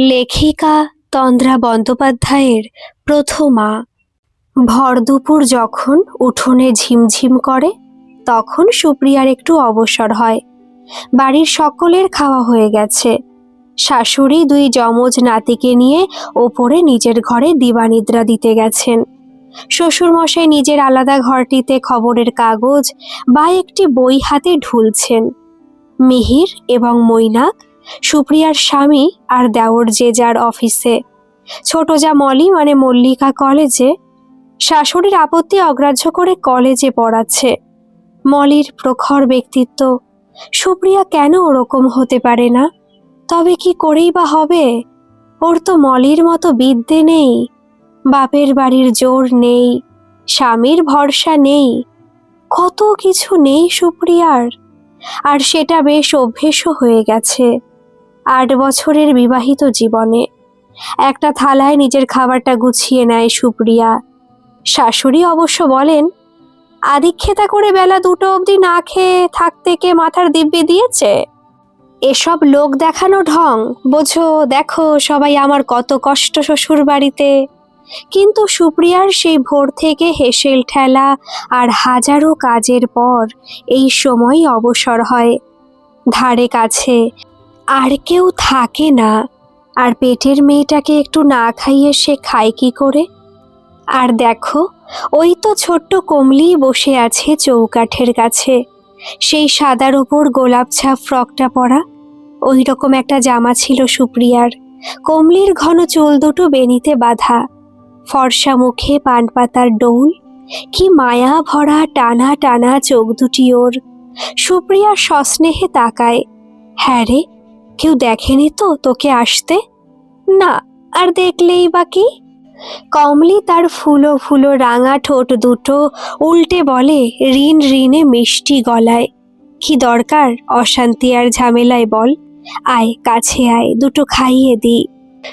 লেখিকা তন্দ্রা বন্দ্যোপাধ্যায়ের প্রথমা। ভর দুপুর যখন উঠোনে ঝিমঝিম করে, তখন সুপ্রিয়ার একটু অবসর হয়। বাড়ির সকলের খাওয়া হয়ে গেছে। শাশুড়ি দুই যমজ নাতিকে নিয়ে ওপরে নিজের ঘরে দিবানিদ্রা দিতে গেছেন। শ্বশুরমশাই নিজের আলাদা ঘরটিতে খবরের কাগজ বা একটি বই হাতে ঢুলছেন। মিহির এবং মৈনাক সুপ্রিয়ার স্বামী আর দেওর যে যার অফিসে। ছোট যা মলি মানে মল্লিকা কলেজে, শাশুড়ির আপত্তি অগ্রাহ্য করে কলেজে পড়াচ্ছে। মলির প্রখর ব্যক্তিত্ব, সুপ্রিয়া কেন ওরকম হতে পারে না? তবে কি করেই বা হবে? ওর তো মলির মতো বিদ্যে নেই, বাপের বাড়ির জোর নেই, স্বামীর ভরসা নেই। কত কিছু নেই সুপ্রিয়ার, আর সেটা বেশ অভ্যেসও হয়ে গেছে। আট বছরের বিবাহিত জীবনে। একটা থালায় নিজের খাবারটা গুছিয়ে নেয় সুপ্রিয়া। শাশুড়ি অবশ্য বলেন, আদিক্ষেতা করে বেলা দুটো অবধি না খেয়ে থাকতে কে মাথার দিব্যি দিয়েছে? এসব লোক দেখানো ঢং, বোঝো, দেখো সবাই আমার কত কষ্ট শ্বশুর বাড়িতে কিন্তু সুপ্রিয়ার সেই ভোর থেকে হেসেল ঠেলা আর হাজারো কাজের পর এই সময় অবসর হয়। ধারে কাছে আর কেউ থাকে না। আর পেটের মেয়েটাকে একটু না খাইয়ে সে খায় কি করে? আর দেখো, ওই তো ছোট্ট কমলি বসে আছে চৌকাঠের কাছে। সেই সাদার ওপর গোলাপ ছাপ ফ্রকটা পরা। ওই রকম একটা জামা ছিল সুপ্রিয়ার। কমলির ঘন চুল দুটো বেনিতে বাঁধা। ফর্সা মুখে পান পাতার ডৌল। কি মায়া ভরা টানা টানা চোখ দুটি ওর। সুপ্রিয়া সস্নেহে তাকায়। হ্যাঁ রে কেউ দেখেনি তো তোকে আসতে? না, আর দেখলেই বা কি? কমলি তার ফুলো ফুলো রাঙা ঠোঁট দুটো উল্টে বলে, ঋণ, ঋণে মিষ্টি গলায়। কি দরকার অশান্তি আর ঝামেলায় বল। আয়, কাছে আয়, দুটো খাইয়ে দি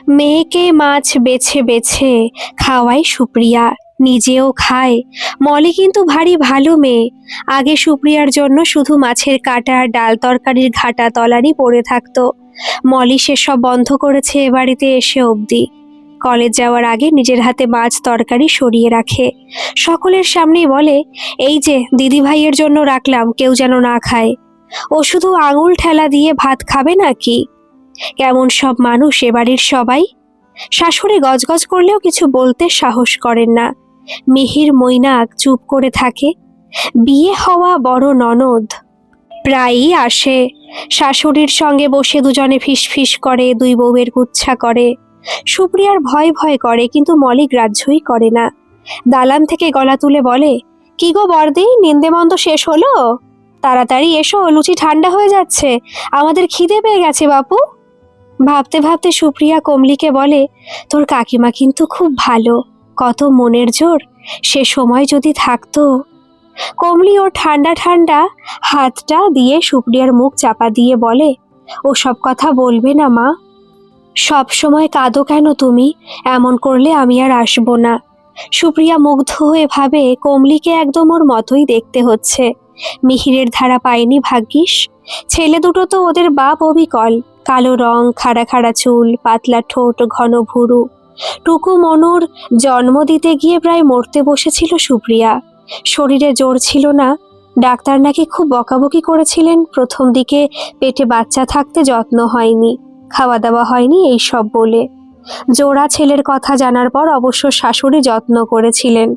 মেয়েকে মাছ বেছে বেছে খাওয়াই সুপ্রিয়া। নিজেও খায়। মলি কিন্তু ভারী ভালো মেয়ে। আগে সুপ্রিয়ার জন্য শুধু মাছের কাটা আর ডাল তরকারির ঘাটা তলানি পড়ে থাকতো। মলি সেসব বন্ধ করেছে এ বাড়িতে এসে অবধি। কলেজ যাওয়ার আগে নিজের হাতে মাছ তরকারি সরিয়ে রাখে। সকলের সামনেই বলে, এই যে দিদি ভাইয়ের জন্য রাখলাম, কেউ যেন না খায়। ও শুধু আঙুল ঠেলা দিয়ে ভাত খাবে নাকি? কেমন সব মানুষ এ বাড়ির সবাই? শাশুড়ি গজগজ করলেও কিছু বলতে সাহস করেন না। মিহির মৈনাক চুপ করে থাকে। বিয়ে হওয়া বড় ননদ। প্রায়ই আসে। শাশুড়ির সঙ্গে বসে দুজনে ফিস ফিস করে, দুই বউয়ের গুচ্ছা করে। সুপ্রিয়ার ভয় ভয় করে, কিন্তু মলি গ্রাহ্যই করে না। দালান থেকে গলা তুলে বলে, কি গো বর্দি নিন্দে মন্দ শেষ হলো? তাড়াতাড়ি এসো, লুচি ঠান্ডা হয়ে যাচ্ছে। আমাদের খিদে পেয়ে গেছে, বাপু। ভাবতে ভাবতে সুপ্রিয়া কমলিকে বলে, তোর কাকিমা কিন্তু খুব ভালো। কত মনের জোর? সে সময় যদি থাকতো। কমলি ওর ঠান্ডা ঠান্ডা হাতটা দিয়ে সুপ্রিয়ার মুখ চাপা দিয়ে বলে ও সব কথা বলবে না মা। সব সময় কাঁদো কেন তুমি? এমন করলে আমি আর আসব না। সুপ্রিয়া মুগ্ধ হয়ে ভাবে, কমলিকে একদম ওর মতোই দেখতে হচ্ছে। মিহিরের ধারা পায়নি ভাগ্যিস। ছেলে দুটো তো ওদের বাপ অবিকল। কালো রং, খাড়া খাড়া চুল, পাতলা ঠোঁট, ঘন ভুরু। টুকু মনুর জন্ম দিতে গিয়ে প্রায় মরতে বসেছিল সুপ্রিয়া। শরীরে জোর ছিল না। ডাক্তার নাকি খুব বকাবকি করেছিলেন। প্রথম দিকে পেটে বাচ্চা থাকতে যত্ন হয়নি। খাওয়া দাওয়া হয়নি এই সব বলে। জোড়া ছেলের কথা জানার পর অবশ্য শাশুড়ি যত্ন করেছিলেন।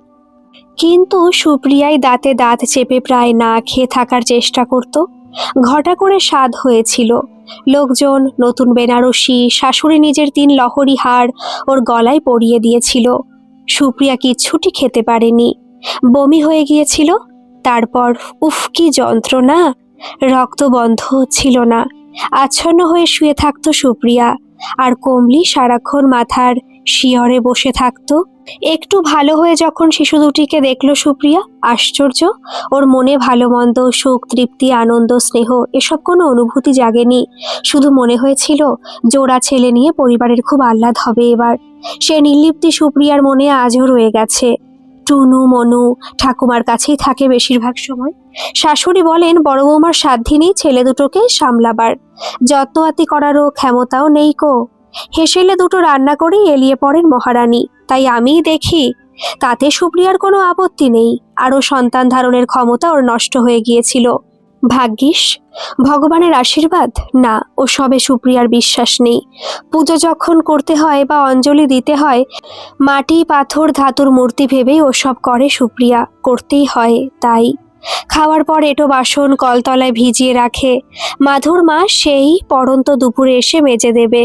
কিন্তু সুপ্রিয়াই দাঁতে দাঁত চেপে প্রায় না খেয়ে থাকার চেষ্টা করত। ঘটা করে স্বাদ হয়েছিল। লোকজন, নতুন বেনারসি, শাশুড়ি নিজের তিন লহরি হার ওর গলায় পরিয়ে দিয়েছিল। সুপ্রিয়া কিচ্ছুটি খেতে পারেনি। বমি হয়ে গিয়েছিল, তারপর উফ কি যন্ত্রণা। রক্ত বন্ধ ছিল না। আচ্ছন্ন হয়ে শুয়ে থাকতো সুপ্রিয়া। আর কমলি সারাক্ষণ মাথার শিয়রে বসে থাকতো। একটু ভালো হয়ে যখন শিশু দুটিকে দেখল সুপ্রিয়া, আশ্চর্য? ওর মনে ভালো মন্দ সুখ, তৃপ্তি, আনন্দ, স্নেহ, এসব কোনো অনুভূতি জাগেনি। শুধু মনে হয়েছিল, জোড়া ছেলে নিয়ে পরিবারের খুব আহ্লাদ হবে এবার। সে নির্লিপ্তি সুপ্রিয়ার মনে আজও রয়ে গেছে। টুনু, মনু, ঠাকুমার কাছেই থাকে বেশিরভাগ সময়। শাশুড়ি বলেন, বড় বৌমার সাধ্যি নেই ছেলে দুটোকে সামলাবার। যত্ন আতি করারও ক্ষমতাও নেই কো। হেসেলে দুটো রান্না করেই এলিয়ে পড়েন মহারানী। তাই আমিই দেখি, তাতে সুপ্রিয়ার কোনো আপত্তি নেই, আরও সন্তান ধারণের ক্ষমতা ওর নষ্ট হয়ে গিয়েছিল। ভাগ্যিস, ভগবানের আশীর্বাদ? না, ও সবে সুপ্রিয়ার বিশ্বাস নেই। পুজো যখন করতে হয় বা অঞ্জলি দিতে হয়, মাটি, পাথর, ধাতুর মূর্তি ভেবেই ওসব করে সুপ্রিয়া, করতেই হয় তাই। খাওয়ার পর এটো বাসন কলতলায় ভিজিয়ে রাখে। মাধুর মা সেই পড়ন্ত দুপুরে এসে মেজে দেবে।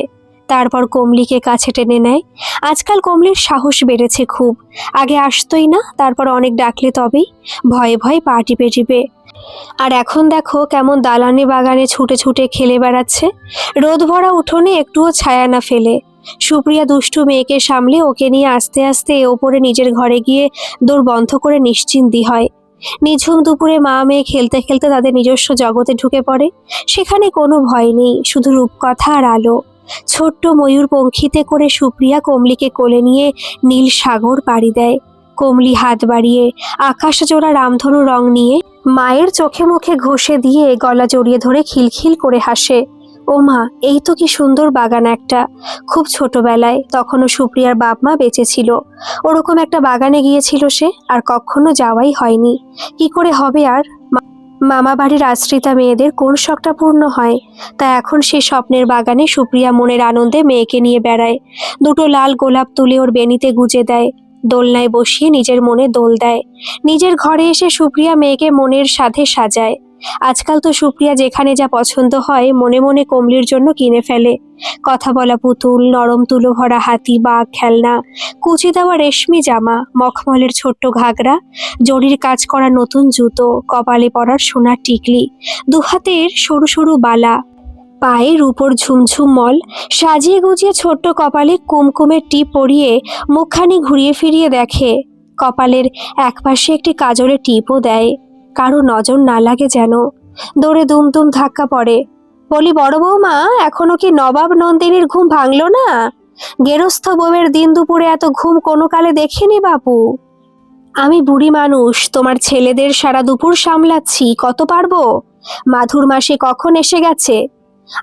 তারপর কমলিকে কাছে টেনে নেয়। আজকাল কমলির সাহস বেড়েছে খুব। আগে আসতোই না, তারপর অনেক ডাকলে তবেই। ভয়ে ভয়ে পা টিপে টিপে। আর এখন দেখো কেমন দালানে বাগানে ছুটে ছুটে খেলে বেড়াচ্ছে। রোদ ভরা উঠোনে একটুও ছায়া না ফেলে। সুপ্রিয়া দুষ্টু মেয়েকে সামলে ওকে নিয়ে আস্তে আস্তে এ ওপরে নিজের ঘরে গিয়ে দৌড় বন্ধ করে নিশ্চিন্তি হয়। নিঝুম দুপুরে মা মেয়ে খেলতে খেলতে তাদের নিজস্ব জগতে ঢুকে পড়ে। সেখানে কোনো ভয় নেই, শুধু রূপকথা আর আলো। ছোট্ট ময়ূর পঙ্খিতে করে সুপ্রিয়া কমলিকে কোলে নিয়ে নীল সাগর পাড়ি দেয়। কমলি হাত বাড়িয়ে আকাশ জোড়া রামধনু রং নিয়ে মায়ের চোখে মুখে ঘষে দিয়ে গলা জড়িয়ে ধরে খিলখিল করে হাসে। ও মা এই তো কি সুন্দর বাগান একটা। খুব ছোটবেলায় তখনও সুপ্রিয়ার বাপ মা বেঁচে ছিল। ওরকম একটা বাগানে গিয়েছিল সে আর কখনো যাওয়াই হয়নি। কি করে হবে আর? মামা বাড়ির আশ্রিতা মেয়েদের কোন শখটা পূর্ণ হয়? তা এখন সে স্বপ্নের বাগানে সুপ্রিয়া মনের আনন্দে মেয়েকে নিয়ে বেড়ায়। দুটো লাল গোলাপ তুলে ওর বেনিতে গুজে দেয়। দোলনায় বসিয়ে নিজের মনে দোল দেয়। নিজের ঘরে এসে সুপ্রিয়া মেয়েকে মনের সাথে সাজায়। আজকাল তো সুপ্রিয়া যেখানে যা পছন্দ হয়, মনে মনে কমলির জন্য কিনে ফেলে। কথা বলা পুতুল, নরম তুলো ভরা হাতি, বাঘ, খেলনা, কুচি দেওয়া রেশমি জামা, মখমলের ছোট্ট ঘাগরা, জরির কাজ করা নতুন জুতো, কপালে পরার সোনার টিকলি, দুহাতের সরু সরু বালা পায়ে রূপোর ঝুমঝুম মল, সাজিয়ে গুজিয়ে ছোট্ট কপালে কুমকুমের টিপ পরিয়ে মুখখানি ঘুরিয়ে ফিরিয়ে দেখে। কপালের একপাশে একটি কাজলের টিপও দেয়। কারও নজর না লাগে যেন। দৌড়ে দুম দুম ধাক্কা পড়ে। বলি, বড় বৌমা, এখনও কি নবাব নন্দিনীর ঘুম ভাঙলো না? গেরস্থ বউয়ের দিন দুপুরে এত ঘুম কোনো কালে দেখিনি বাপু? আমি বুড়ি মানুষ, তোমার ছেলেদের সারা দুপুর সামলাচ্ছি, কত পারব? মাধুর মাসে কখন এসে গেছে?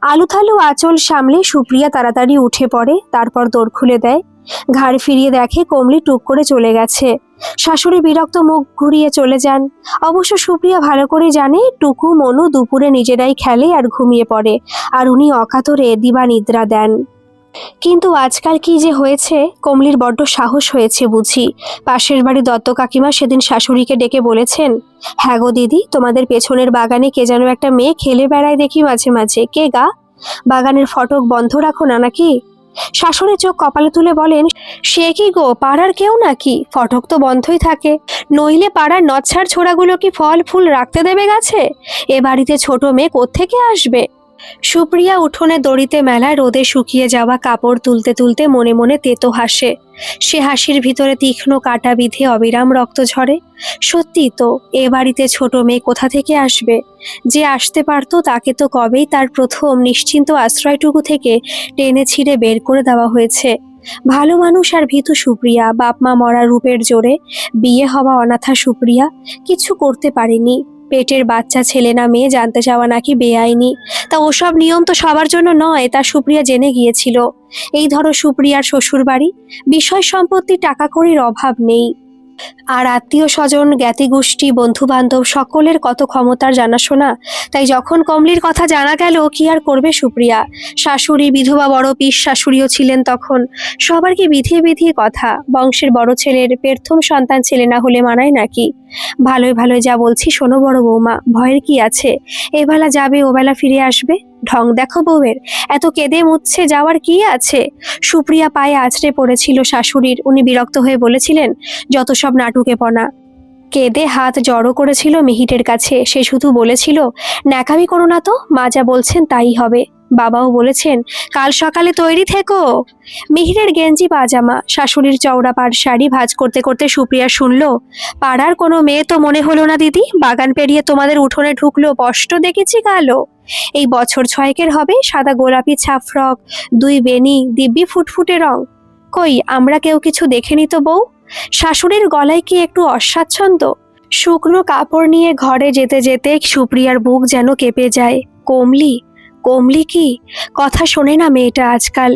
আলু থালু আঁচল সামলে সুপ্রিয়া তাড়াতাড়ি উঠে পড়ে, তারপর দৌড় খুলে দেয়। ঘাড় ফিরিয়ে দেখে কমলি টুক করে চলে গেছে। শাশুড়ি বিরক্ত মুখ ঘুরিয়ে চলে যান। অবশ্য সুপ্রিয়া ভালো করে জানে, টুকু, মনু দুপুরে নিজেরাই খেলে আর ঘুমিয়ে পড়ে, আর উনি অকাতরে দিবা নিদ্রা দেন। কিন্তু আজকাল কি যে হয়েছে, কমলির বড্ড সাহস হয়েছে বুঝি। পাশের বাড়ি দত্ত কাকিমা সেদিন শাশুড়িকে ডেকে বলেছেন হ্যাঁ গো দিদি, তোমাদের পেছনের বাগানে কে যেন একটা মেয়ে খেলে বেড়ায় দেখি মাঝে মাঝে। কে গা? বাগানের ফটক বন্ধ রাখো না নাকি? শাশুড়ি চোখ কপালে তুলে বলেন, সে কি গো, পাড়ার কেউ নাকি? ফটক তো বন্ধই থাকে। নইলে পাড়ার নচ্ছার ছোড়াগুলো কি ফল ফুল রাখতে দেবে গেছে? এ বাড়িতে ছোট মেয়ে কোত্থেকে আসবে? সুপ্রিয়া উঠোনে দড়িতে মেলায় রোদে শুকিয়ে যাওয়া কাপড় তুলতে তুলতে মনে মনে তেতো হাসে। সে হাসির ভিতরে তীক্ষ্ণ কাটা বিধে অবিরাম রক্ত ঝরে। সত্যি তো, এ বাড়িতে ছোট মেয়ে কোথা থেকে আসবে? যে আসতে পারতো তাকে তো কবেই তার প্রথম নিশ্চিন্ত আশ্রয়টুকু থেকে টেনে ছিঁড়ে বের করে দেওয়া হয়েছে। ভালো মানুষ আর ভীতু সুপ্রিয়া বাপমা মরা রূপের জোরে বিয়ে হওয়া অনাথা সুপ্রিয়া কিছু করতে পারেনি। পেটের বাচ্চা ছেলে না মেয়ে জানতে চাওয়া নাকি বেআইনি? তা ওসব নিয়ম তো সবার জন্য নয়, তা সুপ্রিয়া জেনে গিয়েছিল। এই ধরো সুপ্রিয়ার শ্বশুর বাড়ি বিষয় সম্পত্তি টাকা কড়ির অভাব নেই। আর আত্মীয় স্বজন জ্ঞাতি গোষ্ঠী বন্ধু বান্ধব সকলের কত ক্ষমতার জানাশোনা? তাই যখন কমলির কথা জানা গেল, কি আর করবে সুপ্রিয়া? শাশুড়ি বিধবা বড় পিস শাশুড়িও ছিলেন তখন। সবার কি বিধিয়ে বিধিয়ে কথা? বংশের বড় ছেলের প্রথম সন্তান ছেলে না হলে মানায় নাকি? ভালোই ভালোই যা বলছি শোনো বড় বৌমা, ভয়ের কি আছে? এবেলা যাবে ওবেলা ফিরে আসবে? ঢং দেখো বউয়ের, এত কেঁদে মুচ্ছে যাওয়ার কি আছে? সুপ্রিয়া পায়ে আছড়ে পড়েছিল শাশুড়ির, উনি বিরক্ত হয়ে বলেছিলেন, যত সব নাটুকে পনা কেঁদে হাত জড়ো করেছিল মিহিটের কাছে, সে শুধু বলেছিল, ন্যাকামি করো না তো, মা যা বলছেন তাই হবে। বাবাও বলেছেন, কাল সকালে তৈরি থেকো। মিহিরের গেঞ্জি পাজামা, শাশুড়ির চওড়া পাড় শাড়ি ভাজ করতে করতে সুপ্রিয়া শুনল, পাড়ার কোনো মেয়ে তো মনে হলো না দিদি, বাগান পেরিয়ে তোমাদের উঠোনে ঢুকলো স্পষ্ট দেখেছি কালো। এই বছর ছয়েকের হবে সাদা গোলাপি ছাপ ফ্রক, দুই বেনি দিব্যি ফুটফুটে রং। কই, আমরা কেউ কিছু দেখেনি তো বউ? শাশুড়ির গলায় কি একটু অস্বাচ্ছন্দ্য? শুকনো কাপড় নিয়ে ঘরে যেতে যেতে সুপ্রিয়ার বুক যেন কেঁপে যায়। কমলি কমলি কি? কথা শোনে না মেয়েটা আজকাল।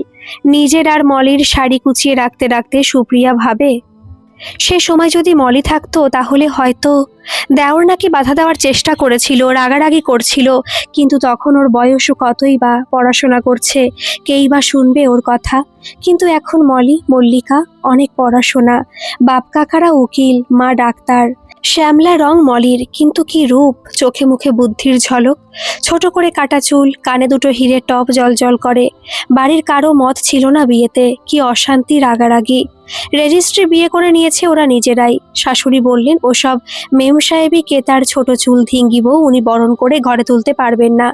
নিজের আর মলির শাড়ি কুচিয়ে রাখতে রাখতে সুপ্রিয়া ভাবে, সে সময় যদি মলি থাকতো তাহলে হয়তো দেওর নাকি বাধা দেওয়ার চেষ্টা করেছিল, রাগারাগি করছিল, কিন্তু তখন ওর বয়সও কতই বা পড়াশোনা করছে, কেই বা শুনবে ওর কথা। কিন্তু এখন মলি, মল্লিকা অনেক পড়াশোনা। বাপ কাকারা উকিল, মা ডাক্তার শ্যামলা রং মলির, কিন্তু কি রূপ? চোখে মুখে বুদ্ধির ঝলক। ছোট করে কাটা চুল, কানে দুটো হিরে টপ জল জল করে। বাড়ির কারও মত ছিল না বিয়েতে, কি অশান্তি রাগারাগি। রেজিস্ট্রি বিয়ে করে নিয়েছে ওরা নিজেরাই। শাশুড়ি বললেন, ওসব মেম সাহেবই কে তার ছোট চুল ধিঙ্গিব উনি বরণ করে ঘরে তুলতে পারবেন না।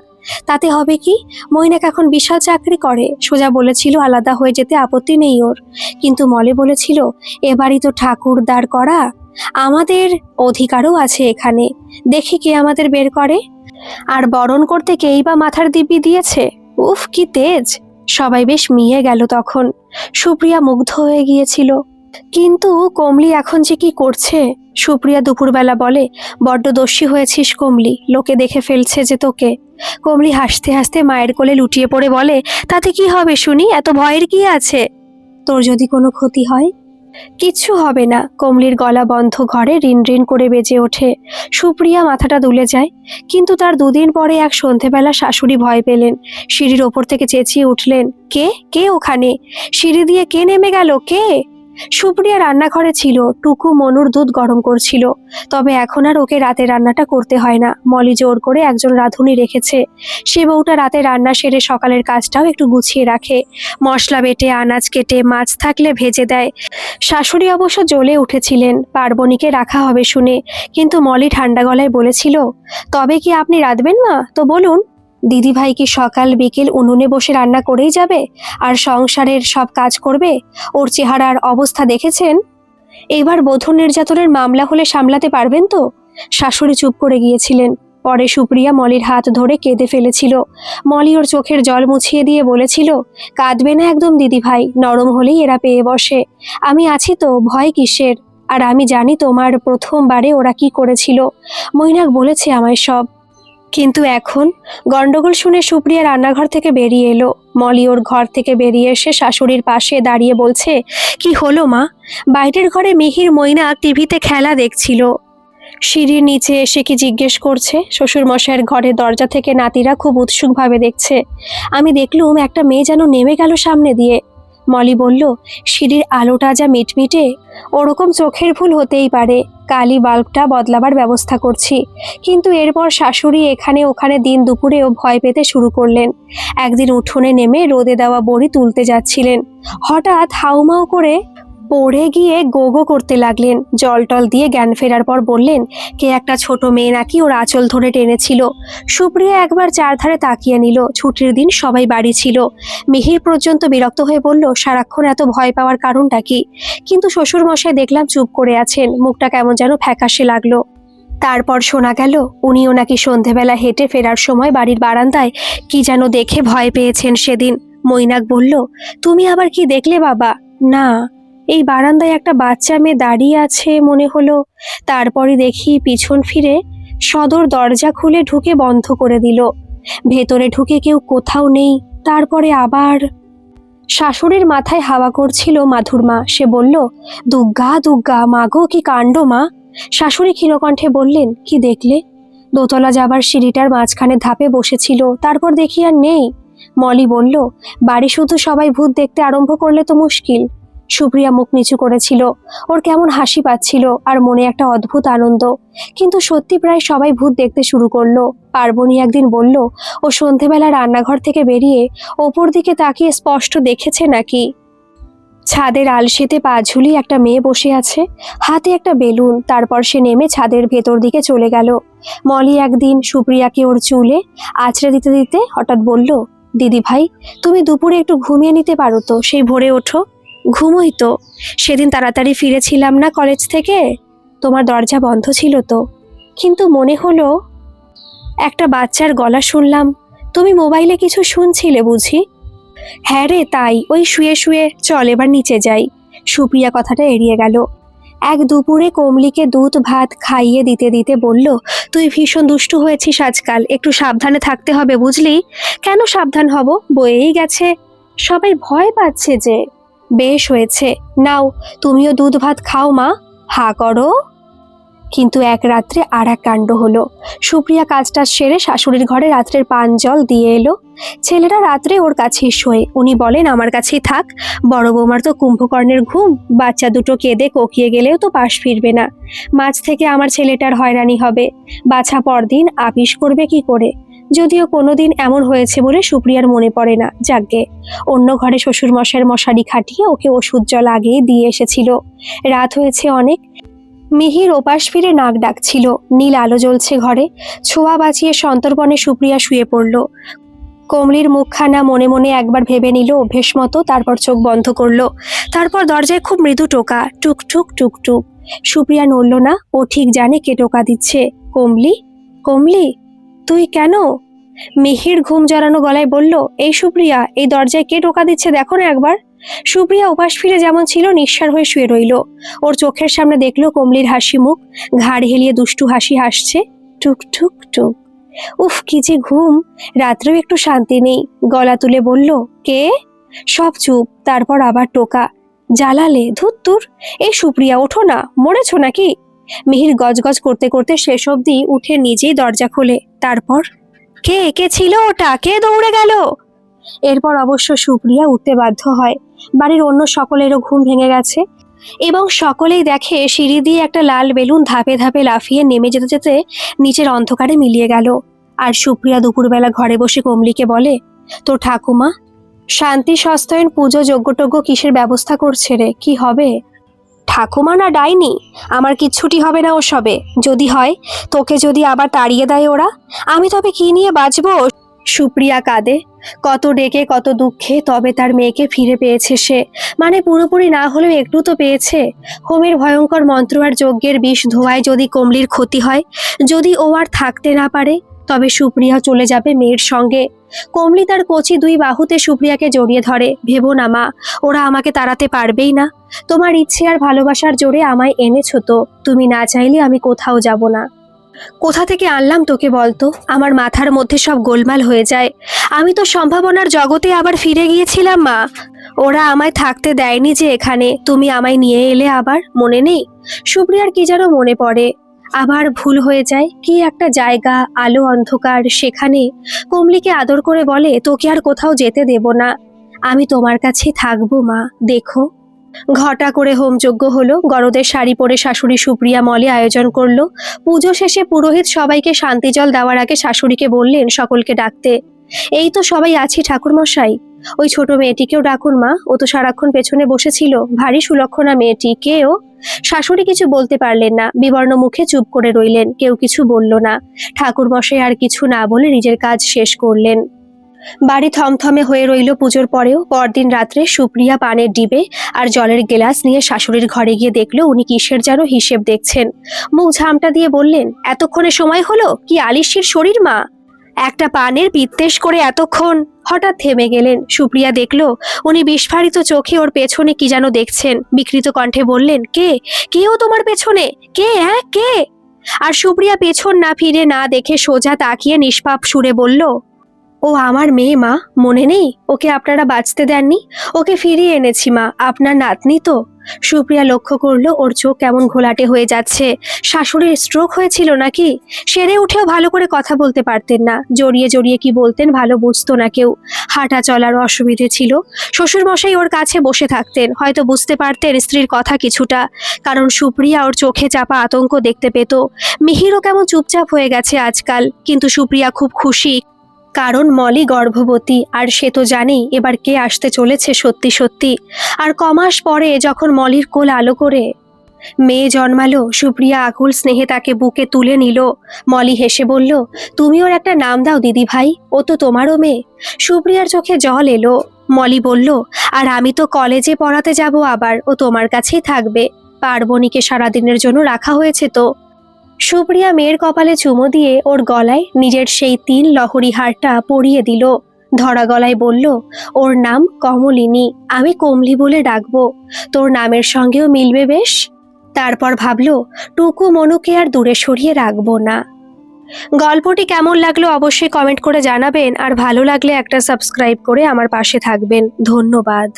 তাতে হবে কি? মৈনাক এখন বিশাল চাকরি করে। সোজা বলেছিল, আলাদা হয়ে যেতে আপত্তি নেই ওর। কিন্তু মলে বলেছিল এবারই তো ঠাকুর দাঁড় করা। আমাদের অধিকারও আছে এখানে। দেখি কে আমাদের বের করে। আর বরণ করতে কেই বা মাথার দিব্যি দিয়েছে? উফ, কি তেজ! সবাই বেশ মিয়ে গেল তখন। সুপ্রিয়া মুগ্ধ হয়ে গিয়েছিল। কিন্তু কমলি এখন যে কি করছে? সুপ্রিয়া দুপুরবেলা বলে, বড্ড দোষী হয়েছিস কমলি, লোকে দেখে ফেলছে যে তোকে। কমলি হাসতে হাসতে মায়ের কোলে লুটিয়ে পড়ে বলে, তাতে কি হবে শুনি, এত ভয়ের কি আছে? তোর যদি কোনো ক্ষতি হয় কিচ্ছু হবে না। কমলির গলা বন্ধ ঘরে রিন রিন করে বেজে ওঠে। সুপ্রিয়া মাথাটা দুলে যায়, কিন্তু তার দুদিন পরে এক সন্ধেবেলা শাশুড়ি ভয় পেলেন। সিঁড়ির ওপর থেকে চেঁচিয়ে উঠলেন, কে? কে ওখানে? সিঁড়ি দিয়ে কে নেমে গেল? কে? সুপ্রিয়া রান্নাঘরে ছিল, টুকু মনুর দুধ গরম করছিল। তবে এখন আর ওকে রাতে রান্নাটা করতে হয় না। মলি জোর করে একজন রাঁধুনি রেখেছে। সে বউটা রাতে রান্না সেরে সকালের কাজটাও একটু গুছিয়ে রাখে। মশলা বেটে, আনাজ কেটে, মাছ থাকলে ভেজে দেয়। শাশুড়ি অবশ্য জ্বলে উঠেছিলেন, পার্বণীকে রাখা হবে শুনে। কিন্তু মলি ঠান্ডা গলায় বলেছিল, তবে কি আপনি রাঁধবেন মা? তো বলুন। দিদিভাই কি সকাল বিকেল উনুনে বসে রান্না করেই যাবে? আর সংসারের সব কাজ করবে? ওর চেহারার অবস্থা দেখেছেন? এবার বধূ নির্যাতনের মামলা হলে সামলাতে পারবেন তো? শাশুড়ি চুপ করে গিয়েছিলেন। পরে সুপ্রিয়া মলির হাত ধরে কেঁদে ফেলেছিল। মলি ওর চোখের জল মুছিয়ে দিয়ে বলেছিল, কাঁদবে না একদম দিদিভাই, নরম হলেই এরা পেয়ে বসে। আমি আছি তো, ভয় কিসের? আর আমি জানি তোমার প্রথমবারে ওরা কি করেছিল। মৈনাক বলেছে আমায় সব। কিন্তু এখন গন্ডগোল শুনে সুপ্রিয়া রান্নাঘর থেকে বেরিয়ে এলো। মলি ওর ঘর থেকে বেরিয়ে এসে শাশুড়ির পাশে দাঁড়িয়ে বলছে, কি হলো মা? বাইরের ঘরে মিহির মইনা টিভিতে খেলা দেখছিল। সিঁড়ির নিচে এসে কি জিজ্ঞেস করছে? শ্বশুর মশাইয়ের ঘরের দরজা থেকে নাতিরা খুব উৎসুকভাবে দেখছে। আমি দেখলুম একটা মেয়ে যেন নেমে গেল সামনে দিয়ে। মলি বলল, সিঁড়ির আলোটা যা মিটমিটে, ওরকম চোখের ভুল হতেই পারে। কালি বাল্বটা বদলাবার ব্যবস্থা করছি। কিন্তু এরপর শাশুড়ি এখানে ওখানে দিন দুপুরেও ভয় পেতে শুরু করলেন। একদিন উঠোনে নেমে রোদে দেওয়া বড়ি তুলতে যাচ্ছিলেন। হঠাৎ হাউমাউ করে পড়ে গিয়ে গোগো করতে লাগলেন। জল টল দিয়ে জ্ঞান ফেরার পর বললেন, কে একটা ছোট মেয়ে নাকি ওর আঁচল ধরে টেনেছিল? সুপ্রিয়া একবার চারধারে তাকিয়ে নিল। ছুটির দিন সবাই বাড়ি ছিল। মিহির পর্যন্ত বিরক্ত হয়ে বলল, সারাক্ষণ এত ভয় পাওয়ার কারণটা কি? কিন্তু শ্বশুর মশাই দেখলাম চুপ করে আছেন। মুখটা কেমন যেন ফ্যাকাশে লাগল। তারপর শোনা গেল, উনিও নাকি সন্ধেবেলা হেঁটে ফেরার সময় বাড়ির বারান্দায় কি যেন দেখে ভয় পেয়েছেন সেদিন। মৈনাক বলল, তুমি আবার কি দেখলে বাবা? না এই বারান্দায় একটা বাচ্চা মেয়ে দাঁড়িয়ে আছে মনে হলো। তারপরে দেখি পিছন ফিরে সদর দরজা খুলে ঢুকে বন্ধ করে দিল। ভেতরে ঢুকে কেউ কোথাও নেই। তারপরে আবার শাশুড়ির মাথায় হাওয়া করছিল মাধুর মা সে বলল, দুগ্গা দুগ্গা মাগো কি কাণ্ড মা? শাশুড়ি ক্ষীণকণ্ঠে বললেন, কি দেখলে? দোতলা যাবার সিঁড়িটার মাঝখানে ধাপে বসেছিল। তারপর দেখি আর নেই। মলি বলল, বাড়ি শুধু সবাই ভূত দেখতে আরম্ভ করলে তো মুশকিল। সুপ্রিয়া মুখ নিচু করেছিল। ওর কেমন হাসি পাচ্ছিল আর মনে একটা অদ্ভুত আনন্দ। কিন্তু সত্যি প্রায় সবাই ভূত দেখতে শুরু করল। পার্বণী একদিন বলল, ও সন্ধেবেলা রান্নাঘর থেকে বেরিয়ে ওপর দিকে তাকিয়ে স্পষ্ট দেখেছে নাকি? ছাদের আলসেতে পা ঝুলি একটা মেয়ে বসে আছে। হাতে একটা বেলুন, তারপর সে নেমে ছাদের ভেতর দিকে চলে গেল। মলি একদিন সুপ্রিয়াকে ওর চুলে আছড়ে দিতে দিতে হঠাৎ বলল, দিদি ভাই, তুমি দুপুরে একটু ঘুমিয়ে নিতে পারো তো, সেই ভোরে ওঠো। ঘুমোই তো। সেদিন তাড়াতাড়ি ফিরেছিলাম না কলেজ থেকে? তোমার দরজা বন্ধ ছিল তো। কিন্তু মনে হলো একটা বাচ্চার গলা শুনলাম। তুমি মোবাইলে কিছু শুনছিলে বুঝি? হ্যাঁ রে, তাই। ওই শুয়ে শুয়ে চল এবার নিচে যাই। সুপ্রিয়া কথাটা এড়িয়ে গেল। এক দুপুরে কমলিকে দুধ, ভাত খাইয়ে দিতে দিতে বলল, তুই ভীষণ দুষ্টু হয়েছিস আজকাল। একটু সাবধানে থাকতে হবে বুঝলি? কেন সাবধান হব? বয়েই গেছে। সবাই ভয় পাচ্ছে যে বেশ হয়েছে। নাও, তুমিও দুধ ভাত খাও মা। হা করো। কিন্তু এক রাত্রে আর এক কাণ্ড হলো। সুপ্রিয়া কাজটা সেরে শাশুড়ির ঘরে রাত্রের পান জল দিয়ে এলো। ছেলেরা রাত্রে ওর কাছেই শোয়ে। উনি বলেন, আমার কাছেই থাক। বড় বৌমার তো কুম্ভকর্ণের ঘুম। বাচ্চা দুটো কেঁদে কোকিয়ে গেলেও তো পাশ ফিরবে না। মাঝ থেকে আমার ছেলেটার হয়রানি হবে। বাছা পরদিন আপিস করবে কি করে? যদিও কোনোদিন এমন হয়েছে বলে সুপ্রিয়ার মনে পড়ে না যাগ্গে অন্য ঘরে শ্বশুর মশাইয়ের মশারি খাটিয়ে ওকে ওষুধ জল আগেই দিয়ে এসেছিল। রাত হয়েছে অনেক। মিহির ওপাশ ফিরে নাক ডাকছিল। নীল আলো জ্বলছে ঘরে। ছোঁয়া বাঁচিয়ে সন্তর্পণে সুপ্রিয়া শুয়ে পড়ল। কমলির মুখখানা মনে মনে একবার ভেবে নিল, অভ্যেস মতো তারপর চোখ বন্ধ করল। তারপর দরজায় খুব মৃদু টোকা, টুক টুক টুক টুক। সুপ্রিয়া নড়ল না, ও ঠিক জানে কে টোকা দিচ্ছে। কমলি? কমলি? তুই কেন? মিহির ঘুম জড়ানো গলায় বলল, এই সুপ্রিয়া, এই দরজায় কে টোকা দিচ্ছে দেখো না একবার। সুপ্রিয়া উপাস ফিরে যেমন ছিল, নিঃসার হয়ে শুয়ে রইল। ওর চোখের সামনে দেখল কমলির হাসি মুখ, ঘাড় হেলিয়ে দুষ্টু হাসি হাসছে, টুক টুক টুক। উফ, কি যে ঘুম! রাত্রেও একটু শান্তি নেই। গলা তুলে বলল, কে? সব চুপ, তারপর আবার টোকা। জ্বালালে ধুত্তুর! এই সুপ্রিয়া, ওঠো না, মরেছো নাকি? মিহির গজগজ করতে করতে শেষ অবধি উঠে নিজেই দরজা খোলে। তারপর, কে কে ছিল ওটা? কে দৌড়ে গেল? এরপর অবশ্য সুপ্রিয়া উঠতে বাধ্য হয়। বাড়ির অন্য সকলেরও ঘুম ভেঙে গেছে এবং সকলেই দেখে সিঁড়ি দিয়ে একটা লাল বেলুন ধাপে ধাপে লাফিয়ে নেমে যেতে যেতে নিচের অন্ধকারে মিলিয়ে গেল। আর সুপ্রিয়া দুপুরবেলা ঘরে বসে কমলিকে বলে, তো ঠাকুমা, শান্তি সস্তায়ন পুজো, যজ্ঞটজ্ঞ কিসের ব্যবস্থা করছে রে? কি হবে? ঠাকুমা না ডাইনি? আমার কিচ্ছুটি হবে না ও সবে যদি হয়, তোকে যদি আবার তাড়িয়ে দেয় ওরা? আমি তবে কি নিয়ে বাঁচবো? সুপ্রিয়া কাঁদে। কত ডেকে কত দুঃখে তবে তার মেয়েকে ফিরে পেয়েছে সে। মানে পুরোপুরি না হলেও একটু তো পেয়েছে। হোমের ভয়ঙ্কর মন্ত্র আর যজ্ঞের বিষ ধোয়ায় যদি কমলির ক্ষতি হয়, যদি ও আর থাকতে না পারে, তবে সুপ্রিয়া চলে যাবে মেয়ের সঙ্গে। কমলি তার কচি দুই বাহুতে সুপ্রিয়াকে জড়িয়ে ধরে, ভেবো না মা, ওরা আমাকে তাড়াতে পারবেই না। তোমার ইচ্ছে আর ভালোবাসার জোরে আমায় এনেছো তো, তুমি না চাইলে আমি কোথাও যাব না। কোথা থেকে আনলাম তোকে বলতো আমার মাথার মধ্যে সব গোলমাল হয়ে যায়। আমি তো সম্ভাবনার জগতে আবার ফিরে গিয়েছিলাম মা। ওরা আমায় থাকতে দেয়নি যে এখানে, তুমি আমায় নিয়ে এলে আবার, মনে নেই? সুপ্রিয়ার কি যেন মনে পড়ে। আবার ভুল হয়ে যায়? কি একটা জায়গা, আলো, অন্ধকার, সেখানে? কমলিকে আদর করে বলে, তোকে আর কোথাও যেতে দেব না। আমি তোমার কাছে থাকব, মা। দেখো। ঘটা করে হোমযজ্ঞ হলো। গরদের শাড়ি পরে শাশুড়ি সুপ্রিয়া মলে আয়োজন করল। পুজো শেষে পুরোহিত সবাইকে শান্তি জল দেওয়ার আগে শাশুড়িকে বললেন, সকলকে ডাকতে। এই তো সবাই আছি, ঠাকুরমশাই। ওই ছোট মেয়েটিকেও ডাকুন, মা। ও তো সারাক্ষণ পেছনে বসেছিল। ভারী সুলক্ষণা মেয়েটি। কে ও শাশুড়ি কিছু বলতে পারলেন না। বিবর্ণ মুখে চুপ করে রইলেন। কেউ কিছু বলল না। ঠাকুর মশাই আর কিছু না বলে নিজের কাজ শেষ করলেন। বাড়ি থমথমে হয়ে রইল পুজোর পরেও। পরদিন রাত্রে সুপ্রিয়া পানের ডিবে আর জলের গেলাস নিয়ে শাশুড়ির ঘরে গিয়ে দেখল উনি কিসের যেন হিসেব দেখছেন। মুখ ঝামটা দিয়ে বললেন, এতক্ষণে সময় হলো? কি আলিশির শরীর, মা? একটা পানের বিদ্বেষ করে এতক্ষণ হঠাৎ থেমে গেলেন। সুপ্রিয়া দেখল, উনি বিস্ফারিত চোখে ওর পেছনে কি যেন দেখছেন। বিকৃত কণ্ঠে বললেন, কে? কেও তোমার পেছনে? কে হ্যাঁ কে? আর সুপ্রিয়া পেছন না ফিরে না দেখে সোজা তাকিয়ে নিষ্পাপ সুরে বলল, ও আমার মেয়ে মা, মনে নেই? ওকে আপনারা বাঁচতে দেননি? ওকে ফিরিয়ে এনেছি মা, আপনার নাতনি তো। সুপ্রিয়া লক্ষ্য করল, ওর চোখ কেমন ঘোলাটে হয়ে যাচ্ছে। শাশুড়ির স্ট্রোক হয়েছিল নাকি? সেরে উঠেও ভালো করে কথা বলতে পারতেন না। জড়িয়ে জড়িয়ে কি বলতেন ভালো বুঝতো না কেউ। হাঁটা চলার অসুবিধে ছিল। শ্বশুরমশাই ওর কাছে বসে থাকতেন। হয়তো বুঝতে পারতেন স্ত্রীর কথা কিছুটা। কারণ সুপ্রিয়া ওর চোখে চাপা আতঙ্ক দেখতে পেত। মিহিরও কেমন চুপচাপ হয়ে গেছে আজকাল। কিন্তু সুপ্রিয়া খুব খুশি। কারণ মলি গর্ভবতী। আর সে তো জানেই এবার কে আসতে চলেছে সত্যি সত্যি। আর কমাস পরে যখন মলির কোল আলো করে, মেয়ে জন্মালো, সুপ্রিয়া আকুল স্নেহে তাকে বুকে তুলে নিল। মলি হেসে বলল, তুমি ওর একটা নাম দাও দিদি ভাই, ও তো তোমারও মেয়ে। সুপ্রিয়ার চোখে জল এলো। মলি বলল, আর আমি তো কলেজে পড়াতে যাব আবার, ও তোমার কাছেই থাকবে। পার্বণীকে সারাদিনের জন্য রাখা হয়েছে তো। সুপ্রিয়া মেয়ের কপালে চুমো দিয়ে ওর গলায় নিজের সেই তিন লহরি হারটা পরিয়ে দিল। ধরা গলায় বলল, ওর নাম কমলিনী, আমি কমলি বলে ডাকবো। তোর নামের সঙ্গেও মিলবে বেশ? তারপর ভাবলো, টুকু মনুকে আর দূরে সরিয়ে রাখব না। গল্পটি কেমন লাগল অবশ্যই কমেন্ট করে জানাবেন, আর ভালো লাগলে একটা সাবস্ক্রাইব করে আমার পাশে থাকবেন। ধন্যবাদ।